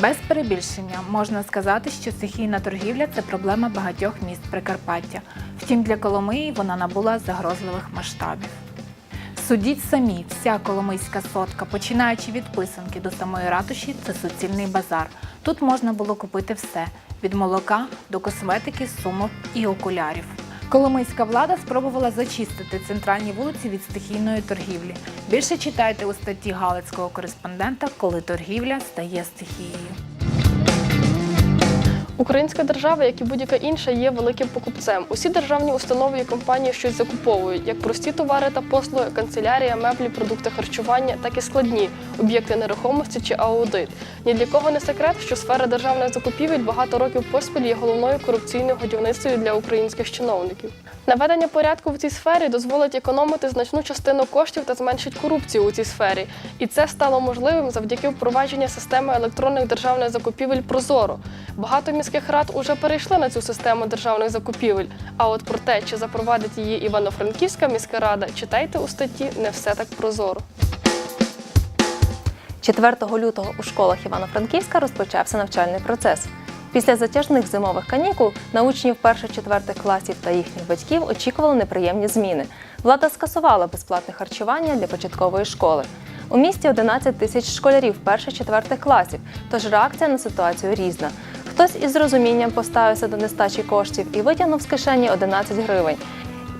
Без перебільшення можна сказати, що стихійна торгівля це проблема багатьох міст Прикарпаття. Втім, для Коломиї вона набула загрозливих масштабів. Судіть самі, вся коломийська сотка, починаючи від писанки до самої ратуші, це суцільний базар. Тут можна було купити все від молока до косметики, сумок і окулярів. Коломийська влада спробувала зачистити центральні вулиці від стихійної торгівлі. Більше читайте у статті галицького кореспондента, коли торгівля стає стихією. Українська держава, як і будь-яка інша, є великим покупцем. Усі державні установи і компанії щось закуповують, як прості товари та послуги, канцелярія, меблі, продукти харчування, так і складні об'єкти нерухомості чи аудит. Ні для кого не секрет, що сфера державних закупівель багато років поспіль є головною корупційною годівницею для українських чиновників. Наведення порядку в цій сфері дозволить економити значну частину коштів та зменшить корупцію у цій сфері. І це стало можливим завдяки впровадженню системи електронних державних закупівель Прозоро. Багато міських рад уже перейшли на цю систему державних закупівель. А от про те, чи запровадить її Івано-Франківська міська рада, читайте у статті не все так прозоро. 4 лютого у школах Івано-Франківська розпочався навчальний процес. Після затяжних зимових канікул на учнів перших-четвертих класів та їхніх батьків очікували неприємні зміни. Влада скасувала безплатне харчування для початкової школи. У місті 11 тисяч школярів перших-четвертих класів, тож реакція на ситуацію різна. Хтось із розумінням поставився до нестачі коштів і витягнув з кишені 11 гривень.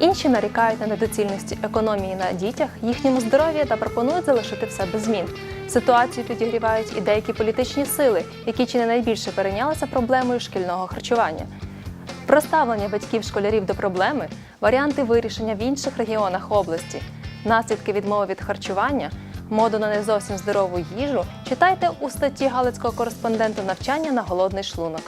Інші нарікають на недоцільність економії на дітях, їхньому здоров'ю та пропонують залишити все без змін. Ситуацію підігрівають і деякі політичні сили, які чи не найбільше перейнялися проблемою шкільного харчування. Про ставлення батьків школярів до проблеми, варіанти вирішення в інших регіонах області, наслідки відмови від харчування, моду на не зовсім здорову їжу читайте у статті галицького кореспонденту навчання на голодний шлунок.